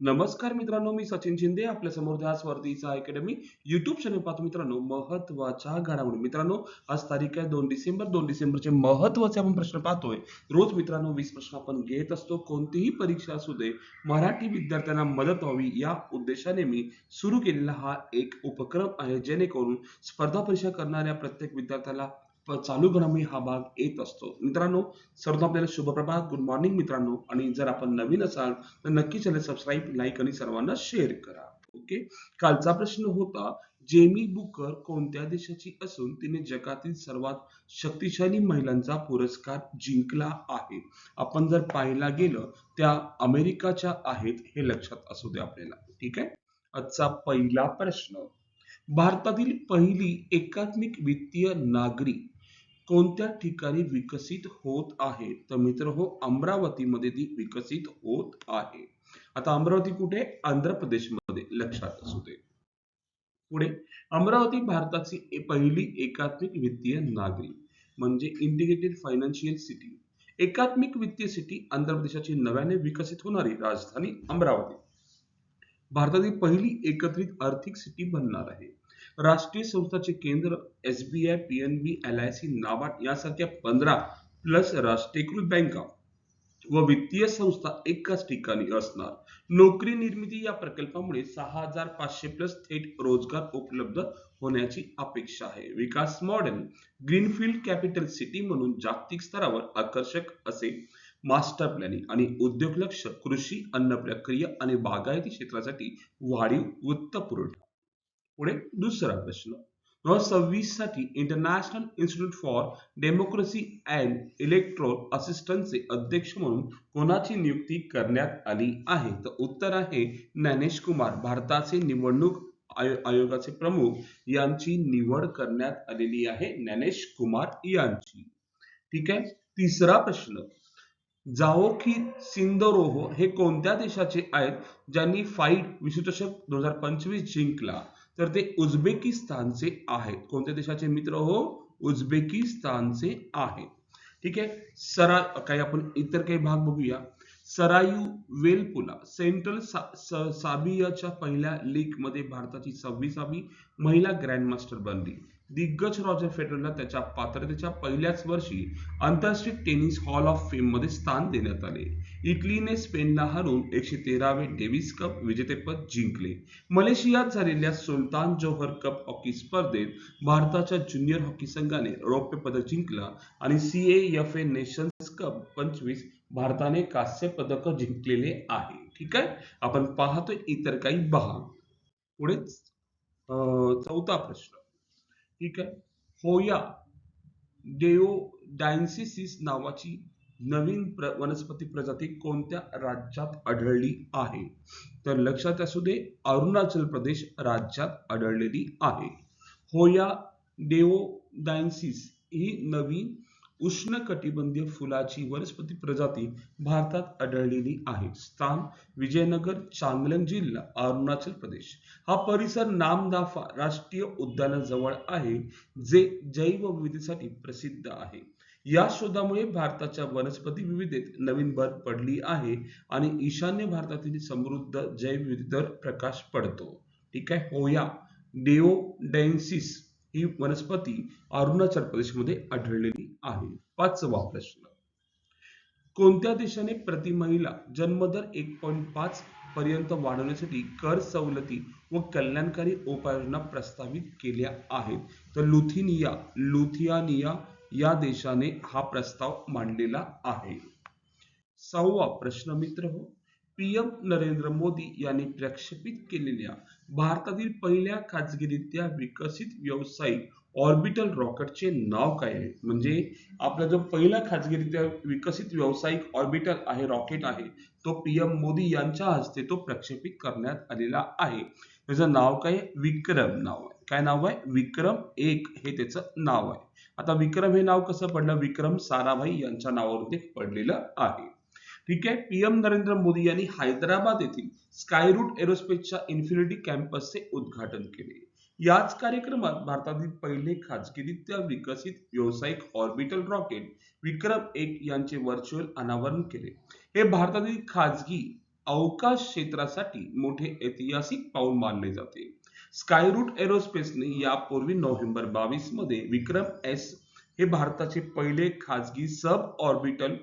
नमस्कार मित्रांनो मी सचिन शिंदे आपल्यासमोर ध्या स्पर्धेचा अकॅडमी युट्यूब चॅनल पाहतो मित्रांनो महत्त्वाच्या घडामोडी. मित्रांनो आज तारीख आहे दोन डिसेंबर. दोन डिसेंबरचे महत्त्वाचे आपण प्रश्न पाहतोय. रोज मित्रांनो वीस प्रश्न आपण घेत असतो. कोणतीही परीक्षा असू दे मराठी विद्यार्थ्यांना मदत व्हावी या उद्देशाने मी सुरू केलेला हा एक उपक्रम आहे जेणेकरून स्पर्धा परीक्षा करणाऱ्या प्रत्येक विद्यार्थ्याला चालू घडामोडी हा भाग येत असतो. मित्रांनो सर्व आपल्याला शुभप्रभात गुड मॉर्निंग मित्रांनो. आणि जर आपण नवीन असाल तर नक्की चॅनल सबस्क्राईब लाईक आणि सर्वांना शेअर करा. ओके कालचा प्रश्न होता जेमी बुकर कोणत्या देशाची असून तिने जगातील सर्वात शक्तिशाली महिलांचा पुरस्कार जिंकला आहे? आपण जर पाहायला गेलं त्या अमेरिकाच्या आहेत हे लक्षात असू दे आपल्याला. ठीक आहे? आजचा पहिला प्रश्न. भारतातील पहिली एकात्मिक वित्तीय नागरी कोणत्या ठिकाणी विकसित होत आहे? तर मित्र हो अमरावतीमध्ये ती विकसित होत आहे. आता अमरावती कुठे? आंध्र प्रदेशमध्ये. लक्षात असू दे. पुढे. अमरावती भारताची पहिली एकात्मिक वित्तीय नागरी म्हणजे इंटिग्रेटेड फायनान्शियल सिटी एकात्मिक वित्तीय सिटी आंध्र प्रदेशाची नव्याने विकसित होणारी राजधानी अमरावती. भारतातील पहिली एकत्रित आर्थिक सिटी बनणार आहे. राष्ट्रीय संस्थाचे केंद्र S B I P N B L I C NABARD यासारख्या पंधरा प्लस राष्ट्रीयकृत बँका व वित्तीय संस्था एकाच ठिकाणी असणार. नोकरी निर्मिती या प्रकल्पामुळे सहा हजार पाचशे प्लस थेट रोजगार उपलब्ध होण्याची अपेक्षा आहे. विकास मॉडेल ग्रीनफील्ड कॅपिटल सिटी म्हणून जागतिक स्तरावर आकर्षक असे मास्टर प्लॅनिंग आणि उद्योग लक्ष कृषी अन्न प्रक्रिया आणि बागायती क्षेत्रासाठी वाढीव वित्त पुरवठा पुढे दुसरा प्रश्न. सव्वीससाठी international institute for democracy and electoral असिस्टंटचे अध्यक्ष म्हणून कोणाची नियुक्ती करण्यात आली आहे? तर उत्तर आहे ज्ञानेश कुमार. भारताचे निवडणूक आयो- आयोगाचे प्रमुख यांची निवड करण्यात आलेली आहे ज्ञानेश कुमार यांची. ठीक आहे? तिसरा प्रश्न. जाओखी सिंदरोह हे कोणत्या देशाचे आहेत ज्यांनी फाईट विश्वचषक दोन हजार पंचवीस जिंकला? तर ते उझबेकिस्तानचे आहेत. कोणत्या देशाचे मित्र हो? उझबेकिस्तानचे आहेत. ठीक आहे? सरा काही आपण इतर काही भाग बघूया. सरायू वेलपुला सेंट्रल सा, साबियाच्या पहिल्या लीगमध्ये भारताची सव्वीसावी महिला ग्रँडमास्टर बनली. दिग्गज रॉजर फेडररला त्याच्या पात्रतेच्या पहिल्याच वर्षी आंतरराष्ट्रीय टेनिस हॉल ऑफ फेममध्ये स्थान देण्यात आले. इटलीने स्पेनला हरून एकशे तेरावे डेव्हिस कप विजेतेपद जिंकले. मलेशियात झालेल्या सुलतान जोहर कप हॉकी स्पर्धेत भारताच्या ज्युनियर हॉकी संघाने रौप्य पदक जिंकला आणि C F A nations cup पंचवीस भारताने कांस्य पदक जिंकलेले आहे. ठीक आहे? आपण पाहतोय इतर काही बहा पुढे अं, चौथा प्रश्न. ठीक आहे? होया डेओडायन्सिसिस नावाची नवीन प्र, वनस्पती प्रजाती कोणत्या राज्यात आढळली आहे? तर लक्षात असू दे अरुणाचल प्रदेश राज्यात आढळलेली आहे. होया डेओडायन्सिस ही नवीन उष्णकटिबंधीय फुलाची वनस्पती प्रजाती भारतात आढळलेली आहे. स्थान विजयनगर चांगलं जिल्हा अरुणाचल प्रदेश. हा परिसर नामदाफा राष्ट्रीय उद्यानाजवळ आहे जे जैवविविधतेसाठी प्रसिद्ध आहे. या शोधामुळे भारताच्या वनस्पती विविधतेत नवीन भर पडली आहे आणि ईशान्य भारतातील समृद्ध जैवविविधतेवर प्रकाश पडतो. ठीक आहे होया डेओडेन्सिस ही वनस्पती अरुणाचल प्रदेशमध्ये आढळलेली आहे. पाचवा प्रश्न. कोणत्या देशाने प्रति महिला जन्मदर एक पॉईंट पाच पर्यंत वाढवण्यासाठी कर सवलती व कल्याणकारी उपाययोजना प्रस्तावित केल्या आहेत? तर लुथिनिया लुथियानिया या देशाने हा प्रस्ताव मांडलेला आहे. सहावा प्रश्न मित्र हो पीएम नरेंद्र मोदी यांनी प्रक्षेपित केलेल्या भारतातील पहिल्या खाजगीरित्या विकसित व्यावसायिक ऑर्बिटल रॉकेटचे नाव काय आहे? म्हणजे आपला जो पहिला खाजगीरित्या विकसित व्यावसायिक ऑर्बिटल आहे रॉकेट आहे तो पीएम मोदी यांच्या हस्ते तो प्रक्षेपित करण्यात आलेला आहे. त्याचं नाव काय आहे? विक्रम नाव आहे. काय नाव आहे? विक्रम एक हे त्याचं नाव आहे. आता विक्रम हे नाव कसं पडलं? विक्रम साराभाई यांच्या नावावरून पडलेलं आहे. ठीक आहे? पीएम नरेंद्र मोदी यांनी हैदराबाद येथील स्कायरूट एरोस्पेसच्या इन्फिनिटी कॅम्पसचे उद्घाटन केले. याच कार्यक्रमात भारतातील पहिले खाजगीरित्या विकसित व्यावसायिक ऑर्बिटल रॉकेट विक्रम एक यांचे व्हर्च्युअल अनावरण केले. हे भारतातील खाजगी अवकाश क्षेत्रासाठी मोठे ऐतिहासिक पाऊल मानले जाते. स्कायरूट एरोस्पेसने यापूर्वी नोव्हेंबर बावीसमध्ये विक्रम एस हे भारताचे पहिले खाजगी सब ऑर्बिटल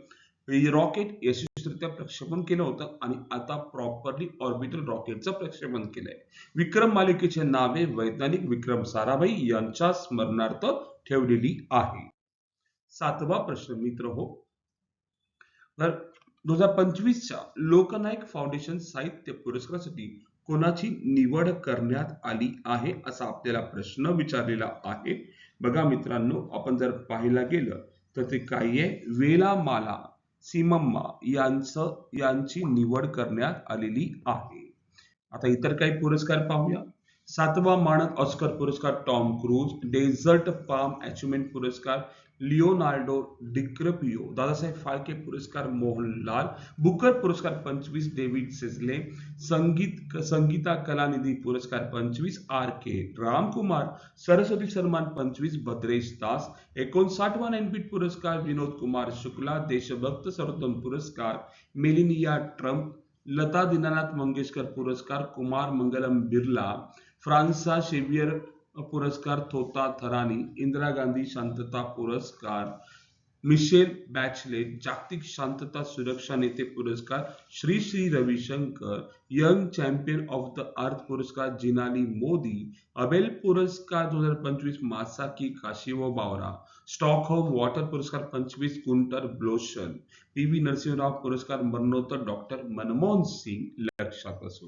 रॉकेट यशस्वीरित्या प्रक्षेपण केलं होतं आणि आता प्रॉपरली ऑर्बिटल रॉकेटचं प्रक्षेपण केलंय. विक्रम मालिकेचे नावे वैज्ञानिक विक्रम साराभाई यांच्या स्मरणार्थ ठेवलेली आहे. सातवा प्रश्न मित्र हो. तर दोन हजार पंचवीसच्या लोकनायक फाउंडेशन साहित्य पुरस्कारासाठी कोणाची निवड करण्यात आली आहे असा आपल्याला प्रश्न विचारलेला आहे. बघा मित्रांनो आपण जर पाहायला गेलं तर ते काय आहे? वेलामाला. सिमम्मा यांचं, यांची निवड करण्यात आलेली आहे. आता इतर काही पुरस्कार पाहूया. सातवा मानद ऑस्कर पुरस्कार Tom Cruise, Desert Palm achievement पुरस्कार लिओनार्डो डिक्रपियो दादासाहेब फाळके पुरस्कार मोहनलाल बुकर पुरस्कार पंचवीस डेव्हिड सिझले संगीत संगीता कलानिधी पुरस्कार पंचवीस आर के रामकुमार सरस्वती सन्मान पंचवीस भद्रेश दास एकोणसाठवा ज्ञानपीठ पुरस्कार विनोद कुमार शुक्ला देशभक्त सर्वोत्तम पुरस्कार मेलिनिया ट्रम्प लता दीनानाथ मंगेशकर पुरस्कार कुमार मंगलम बिर्ला फ्रान्सा शेवियर पुरस्कार थोता थरानी, इंदिरा गांधी शांतता पुरस्कार, मिशेल बॅचलेट, जागतिक शांतता सुरक्षा नेते पुरस्कार, Shri Shri Ravishankar, young champion of the earth पुरस्कार जिनाली मोदी, अबेल पुरस्कार दोन हज़ार पंचवीस मासाकी काशिव बावरा, स्टॉकहोम वॉटर पुरस्कार पंचवीस Gunter Bloschl P V Narasimha Rao पुरस्कार, मरणोत्तर डॉक्टर मनमोहन सिंग लक्षात असू।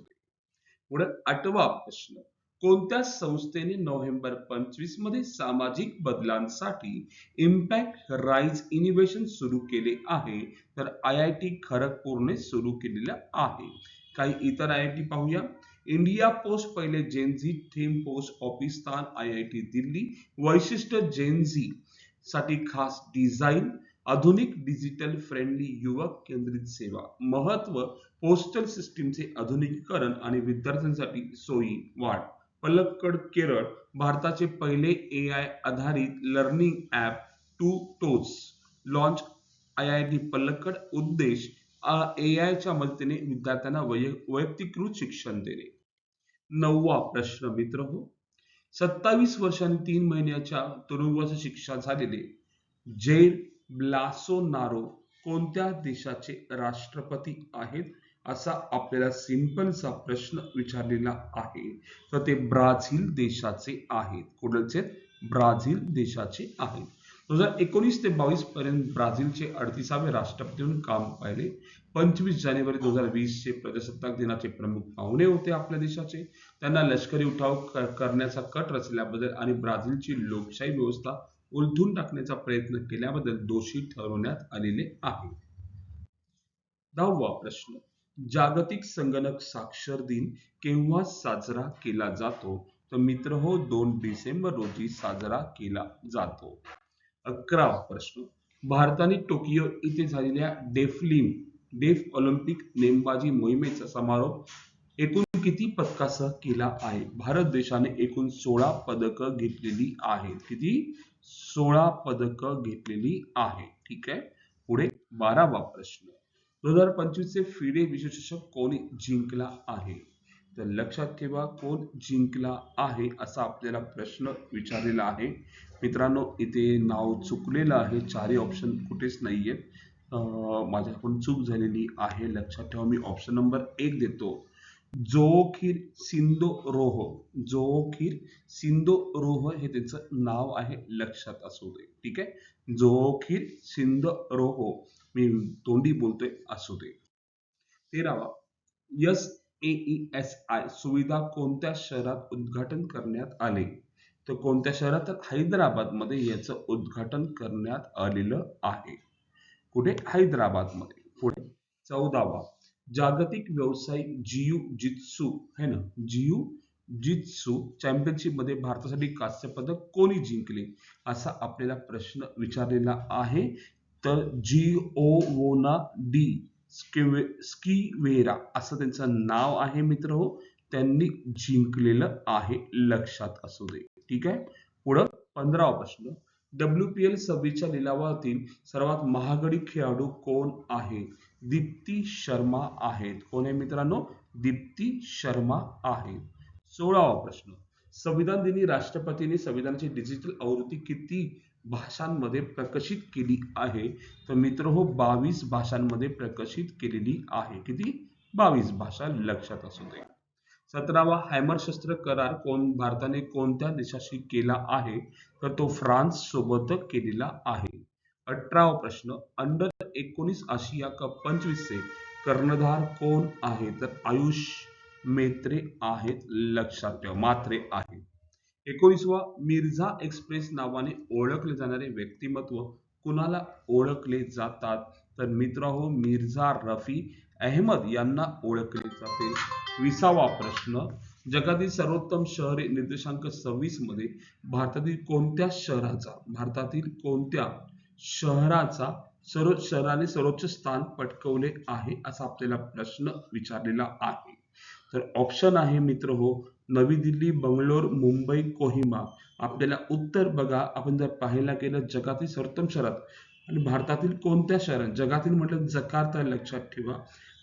पुढे आठवा प्रश्न। कोणत्या संस्थेने नोव्हेंबर पंचवीसमध्ये सामाजिक बदलांसाठी इम्पॅक्ट राईज इनिव्हेशन सुरू केले आहे? तर आय आय टी खरगपूरने सुरू केलेलं आहे. काही इतर आय आय टी पाहूया. इंडिया पोस्ट पहिले gen Z theme post office स्थान आय आय टी दिल्ली. वैशिष्ट्य जेनझी साठी खास डिझाईन आधुनिक डिजिटल फ्रेंडली युवक केंद्रित सेवा. महत्त्व पोस्टल सिस्टीमचे आधुनिकीकरण आणि विद्यार्थ्यांसाठी सोयी वाढ. पलक्कड केरळ भारताचे पहिले ए आय आधारित लर्निंग ॲप टू toes launch I I T Palakkad उद्देश ए आयच्या मदतीने विद्यार्थ्यांना वैय वैयक्तिकृत शिक्षण देणे. नववा प्रश्न मित्र हो. सत्तावीस वर्षांनी तीन महिन्याच्या तुरुंगवास शिक्षा झालेले जेर ब्लासोनारो कोणत्या देशाचे राष्ट्रपती आहेत? असा आपल्याला सिंपलचा प्रश्न विचारलेला आहे. तर ते ब्राझील देशाचे आहेत. कुठलचे? ब्राझील देशाचे आहेत. दोन हजार एकोणीस ते बावीस पर्यंत ब्राझीलचे अडतीसावे राष्ट्रपती म्हणून काम पाहिले. पंचवीस जानेवारी दोन हजार वीस चे प्रजासत्ताक दिनाचे प्रमुख पाहुणे होते आपल्या देशाचे. त्यांना लष्करी उठाव करण्याचा कट रचल्याबद्दल आणि ब्राझीलची लोकशाही व्यवस्था उलथून टाकण्याचा प्रयत्न केल्याबद्दल दोषी ठरवण्यात आलेले आहे. दहावा प्रश्न. जागतिक संगणक साक्षर दिन केव्हा साजरा केला जातो? तर मित्र हो दोन डिसेंबर रोजी साजरा केला जातो. अकरा प्रश्न. भारताने टोकियो इथे झालेल्या डेफलिम डेफ ऑलिम्पिक नेमबाजी मोहिमेचा समारोप एकूण किती पदकासह केला आहे? भारत देशाने एकूण सोळा पदक घेतलेली आहेत. किती? सोळा पदक घेतलेली आहे ठीक आहे. पुढे बारावा प्रश्न. दोन हजार पंचवीसचे फिडे विश्वचषक कोणी जिंकला आहे? तर लक्षात ठेवा कोण जिंकला आहे असा आपल्याला प्रश्न विचारलेला आहे. मित्रांनो इथे नाव चुकलेलं आहे. चारही ऑप्शन कुठेच नाहीये. माझ्याकडून चूक झालेली आहे. लक्षात ठेवा मी ऑप्शन नंबर एक देतो. जोखीर सिंधो रोह जोखीर सिंधो रोह हे त्यांचं नाव आहे. लक्षात असू दे. ठीक आहे? जोखीर सिंध रोहो मी तोंडी बोलतोय असू दे. तेरावा एस एस आय सुविधा कोणत्या शहरात उद्घाटन करण्यात आले? तर कोणत्या शहरात? तर हैदराबादमध्ये याचं उद्घाटन करण्यात आलेलं आहे. कुठे? हैदराबादमध्ये. पुढे. चौदावा जागतिक व्यावसायिक जियू जित्सू है ना? जियू जित्सू चॅम्पियनशिपमध्ये भारतासाठी कांस्य पदक कोणी जिंकले? असा आपल्याला प्रश्न विचारलेला आहे. तर जी ओ वोना डी स्किवे स्कीवेरा असं त्यांचं नाव आहे मित्र हो. त्यांनी जिंकलेलं आहे लक्षात असू दे. ठीक आहे? पुढं पंधरावा प्रश्न. डब्ल्यू पी एल सव्वीसच्या लिलावातील सर्वात महागडी खेळाडू कोण आहे? दीप्ती शर्मा आहेत. कोण आहे मित्रांनो? दीप्ती शर्मा आहेत. सोळावा प्रश्न. संविधान दिनी राष्ट्रपतीने संविधानाची डिजिटल आवृत्ती किती भाषांमध्ये प्रकाशित केली आहे? तर मित्र हो बावीस भाषांमध्ये प्रकाशित केलेली आहे. किती? बावीस भाषा लक्षात असू दे. सतरावा हॅमर शस्त्र करार कोण भारताने कोणत्या देशाशी केला आहे? तर तो फ्रान्स सोबत केलेला आहे. अठरावा प्रश्न अंडर एकोणीस आशिया कप पंचवीसचे कर्णधार कोण आहे? तर आयुष मेत्रे आहेत लक्षात ठेवा मात्रे आहे एकोणीसवा मिर्झा एक्सप्रेस नावाने ओळखले जाणारे व्यक्तिमत्व. कुणाला ओळखले जातात? तर मित्र हो मिर्झा रफी अहमद यांना ओळखले जाते. विसावा प्रश्न. जगातील सर्वोत्तम शहरे निर्देशांक सव्वीसमध्ये भारतातील कोणत्या शहराचा भारतातील कोणत्या शहराचा सर्व शहराने सर्वोच्च स्थान पटकवले आहे असा आपल्याला प्रश्न विचारलेला आहे. तर ऑप्शन आहे मित्र हो नवी दिल्ली बंगलोर मुंबई कोहिमा. आपल्याला उत्तर बघा आपण जर पाहायला गेलं जगातील सर्वोत्तम शहरात आणि भारतातील कोणत्या शहरात? जगातील म्हटलं जकार्ता लक्षात ठेवा.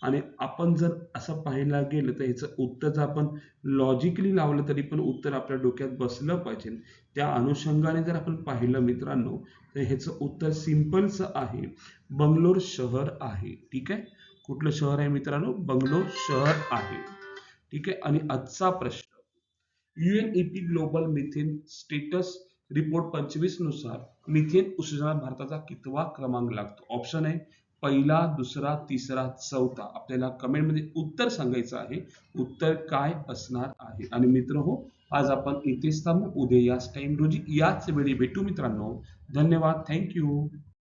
आणि आपण जर असं पाहायला गेलं तर ह्याचं उत्तर जर आपण लॉजिकली लावलं तरी पण उत्तर आपल्या डोक्यात बसलं पाहिजे. त्या अनुषंगाने जर आपण पाहिलं मित्रांनो तर ह्याचं उत्तर सिम्पलच आहे. बंगलोर शहर आहे. ठीक आहे? कुठलं शहर आहे मित्रांनो? बंगलोर शहर आहे. ठीक आहे? आणि आजचा प्रश्न UNEP global methane status report पंचवीसनुसार methane उत्सर्जनात भारताचा कितवा क्रमांक लागतो? ऑप्शन आहे पहिला दुसरा तिसरा चौथा. आपल्याला कमेंटमध्ये उत्तर सांगायचं आहे. उत्तर काय असणार आहे? आणि मित्र हो आज आपण इथेच थांबू. उद्या याच टाइम रोजी याच वेळी भेटू मित्रांनो. धन्यवाद. थँक्यू